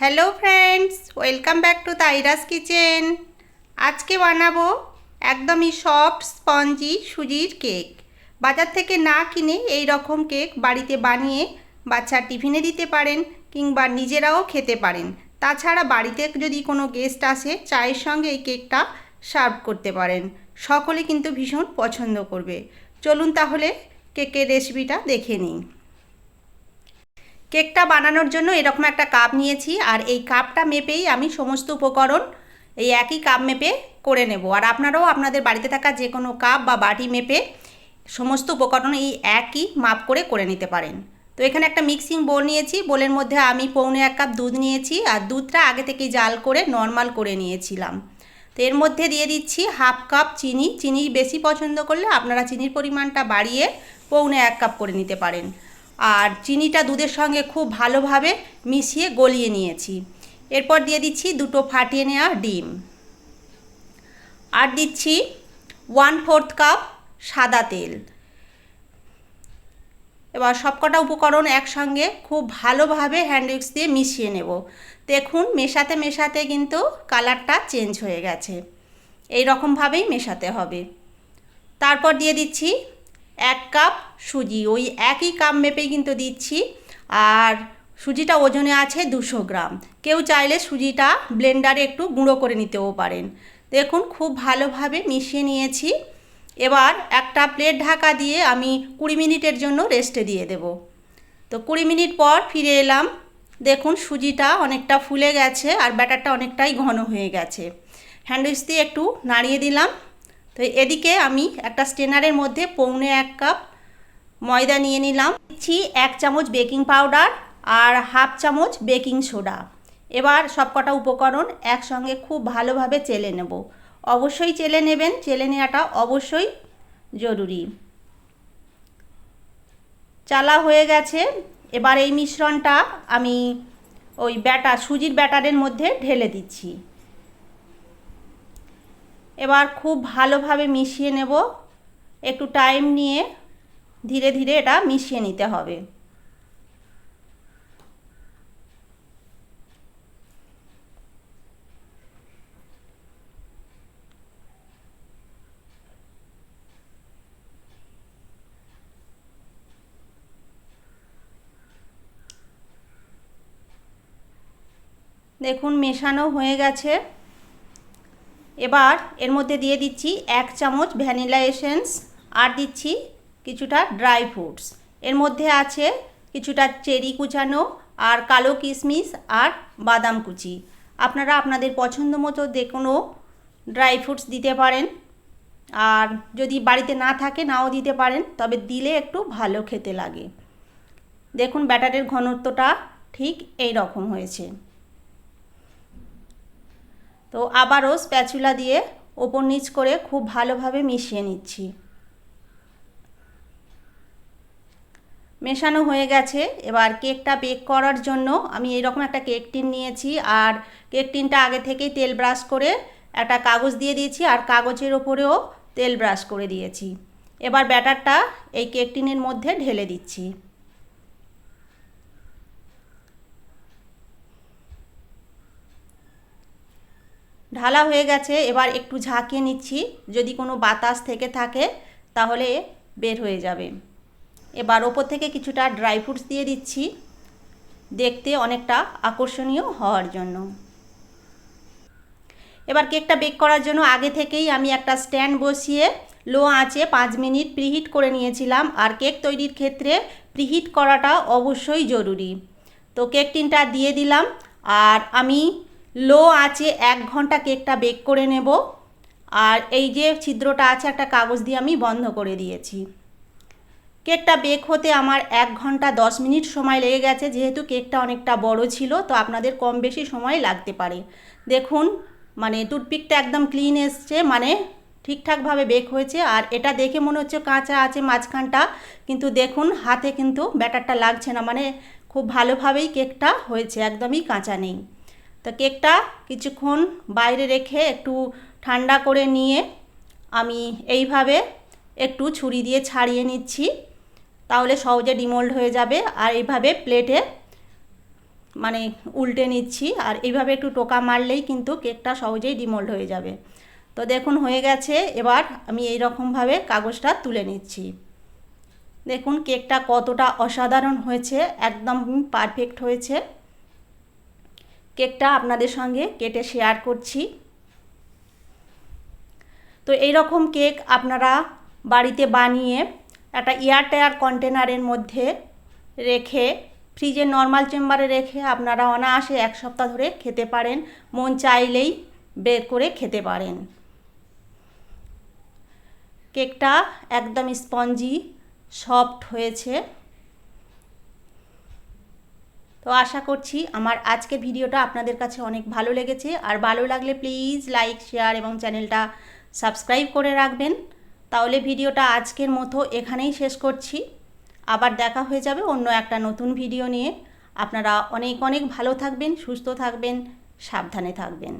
Hello friends welcome back to Taira's kitchen আজকে বানাবো একদমই সফট স্পঞ্জি সুজির কেক বাজার থেকে না কিনে এই রকম কেক বাড়িতে বানিয়ে বাচ্চার টিফিনে দিতে পারেন কিংবা নিজেরাও খেতে পারেন। তাছাড়া বাড়িতে যদি কোনো গেস্ট আসে, চায়ের সঙ্গে এই কেকটা সার্ভ করতে পারেন। সকলে কিন্তু ভীষণ পছন্দ করবে। চলুন তাহলে কেকের রেসিপিটা দেখে নিই। কেকটা বানানোর জন্য এরকম একটা কাপ নিয়েছি, আর এই কাপটা মেপেই আমি সমস্ত উপকরণ এই একই কাপ মেপে করে নেব। আর আপনারাও আপনাদের বাড়িতে থাকা যে কোনো কাপ বা বাটি মেপে সমস্ত উপকরণ এই একই মাপ করে করে নিতে পারেন। তো এখানে একটা মিক্সিং বোল নিয়েছি, বোলের মধ্যে আমি পৌনে এক কাপ দুধ নিয়েছি, আর দুধটা আগে থেকেই জাল করে নর্মাল করে নিয়েছিলাম। তো এর মধ্যে দিয়ে দিচ্ছি হাফ কাপ চিনি চিনি বেশি পছন্দ করলে আপনারা চিনির পরিমাণটা বাড়িয়ে পৌনে এক কাপ করে নিতে পারেন। আর চিনিটা দুধের সঙ্গে খুব ভালোভাবে মিশিয়ে গলিয়ে নিয়েছি। এরপর দিয়ে দিচ্ছি দুটো ফাটিয়ে নেওয়া ডিম। আর দিচ্ছি ওয়ান ফোর্থ কাপ সাদা তেল। এবার সবকটা উপকরণ একসঙ্গে খুব ভালোভাবে হ্যান্ড উইক্স দিয়ে মিশিয়ে নেব। দেখুন, মেশাতে মেশাতে কিন্তু কালারটা চেঞ্জ হয়ে গেছে। এই রকমভাবেই মেশাতে হবে। তারপর দিয়ে দিচ্ছি এক কাপ সুজি, ওই একই কাপ মেপেই কিন্তু দিচ্ছি। আর সুজিটা ওজনে আছে দুশো গ্রাম। কেউ চাইলে সুজিটা ব্লেন্ডারে একটু গুঁড়ো করে নিতেও পারেন। দেখুন, খুব ভালোভাবে মিশিয়ে নিয়েছি। এবার একটা প্লেট ঢাকা দিয়ে আমি কুড়ি মিনিটের জন্য রেস্টে দিয়ে দেব। তো কুড়ি মিনিট পর ফিরে এলাম। দেখুন, সুজিটা অনেকটা ফুলে গেছে আর ব্যাটারটা অনেকটাই ঘন হয়ে গেছে। হ্যান্ডউইচ দিয়ে একটু নাড়িয়ে দিলাম। তো এদিকে আমি একটা স্টেনারের মধ্যে পৌনে এক কাপ ময়দা নিয়ে নিলাম। দিচ্ছি এক চামচ বেকিং পাউডার আর হাফ চামচ বেকিং সোডা। এবার সবকটা উপকরণ একসঙ্গে খুব ভালোভাবে চেলে নেব। অবশ্যই চেলে নেবেন, চেলে নেওয়াটা অবশ্যই জরুরি। চালা হয়ে গেছে। এবার এই মিশ্রণটা আমি ওই ব্যাটার, সুজির ব্যাটারের মধ্যে ঢেলে দিচ্ছি। এবার খুব ভালোভাবে মিশিয়ে নেব। একটু টাইম নিয়ে ধীরে ধীরে এটা মিশিয়ে নিতে হবে। দেখুন, মেশানো হয়ে গেছে। এবার এর মধ্যে দিয়ে দিচ্ছি এক চামচ ভ্যানিলা এসেন্স আর দিচ্ছি কিছুটা ড্রাই ফ্রুটস। এর মধ্যে আছে কিছুটা চেরি কুচানো আর কালো কিশমিশ আর বাদাম কুচি। আপনারা আপনাদের পছন্দ মতো যে কোনো ড্রাই ফ্রুটস দিতে পারেন। আর যদি বাড়িতে না থাকে, নাও দিতে পারেন, তবে দিলে একটু ভালো খেতে লাগে। দেখুন, ব্যাটারের ঘনত্বটা ঠিক এই রকম হয়েছে। তো আবারও স্প্যাচুলা দিয়ে ওপর নিচ করে খুব ভালোভাবে মিশিয়ে নিচ্ছি। মেশানো হয়ে গেছে। এবার কেকটা বেক করার জন্য আমি এইরকম একটা কেক টিন নিয়েছি আর কেক টিনটা আগে থেকেই তেল ব্রাশ করে একটা কাগজ দিয়ে দিয়েছি আর কাগজের ওপরেও তেল ব্রাশ করে দিয়েছি। এবার ব্যাটারটা এই কেক টিনের মধ্যে ঢেলে দিচ্ছি। ঢালা হয়ে গেছে, এবার একটু ঝাঁকিয়ে নিচ্ছি। যদি কোনো বাতাস থেকে থাকে, তাহলে বের হয়ে যাবে। এবার ওপর থেকে কিছুটা ড্রাই ফ্রুটস দিয়ে দিচ্ছি। দেখতে অনেকটা আকর্ষণীয় হওয়ার জন্য। এবার কেকটা বেক করার জন্য আগে থেকেই আমি একটা স্ট্যান্ড বসিয়ে লো আঁচে পাঁচ মিনিট প্রিহিট করে নিয়েছিলাম। আর কেক তৈরির ক্ষেত্রে প্রিহিট করাটা অবশ্যই জরুরি। তো কেক টিনটা দিয়ে দিলাম। আর আমি লো আছে, এক ঘণ্টা কেকটা বেক করে নেব। আর এই যে ছিদ্রটা আছে, একটা কাগজ দিয়ে আমি বন্ধ করে দিয়েছি। কেকটা বেক হতে আমার এক ঘণ্টা দশ মিনিট সময় লেগে গেছে, যেহেতু কেকটা অনেকটা বড় ছিল, তো আপনাদের কম বেশি সময় লাগতে পারে। দেখুন মানে টুথপিকটা একদম ক্লিন এসছে মানে ঠিকঠাকভাবে বেক হয়েছে। আর এটা দেখে মনে হচ্ছে কাঁচা আছে মাঝখানটা, কিন্তু দেখুন, হাতে কিন্তু ব্যাটারটা লাগছে না। মানে খুব ভালোভাবেই কেকটা হয়েছে, একদমই কাঁচা নেই। তো কেকটা কিছুক্ষণ বাইরে রেখে একটু ঠান্ডা করে নিয়ে আমি এইভাবে একটু ছুরি দিয়ে ছাড়িয়ে নিচ্ছি। তাহলে সহজে ডিমোল্ড হয়ে যাবে। আর এইভাবে প্লেটে মানে উল্টে নিচ্ছি। আর এইভাবে একটু টোকা মারলেই কিন্তু কেকটা সহজেই ডিমোল্ড হয়ে যাবে। তো দেখুন, হয়ে গেছে। এবার আমি এই রকমভাবে কাগজটা তুলে নিচ্ছি। দেখুন, কেকটা কতটা অসাধারণ হয়েছে। একদম পারফেক্ট হয়েছে। কেকটা আপনাদের সঙ্গে কেটে শেয়ার করছি। তো এই রকম কেক আপনারা বাড়িতে বানিয়ে একটা এয়ারটায়ার কন্টেনারের মধ্যে রেখে ফ্রিজে নর্মাল চেম্বারে রেখে আপনারা অনায়াসে এক সপ্তাহ ধরে খেতে পারেন। মন চাইলেই বের করে খেতে পারেন। কেকটা একদম স্পঞ্জি সফট হয়েছে। তো আশা করছি আমার আজকে ভিডিওটা আপনাদের কাছে অনেক ভালো লেগেছে। আর ভালো লাগলে প্লিজ লাইক শেয়ার এবং চ্যানেলটা সাবস্ক্রাইব করে রাখবেন। তাহলে ভিডিওটা আজকের মতো এখানেই শেষ করছি। আবার দেখা হয়ে যাবে অন্য একটা নতুন ভিডিও নিয়ে। আপনারা অনেক অনেক ভালো থাকবেন, সুস্থ থাকবেন, সাবধানে থাকবেন।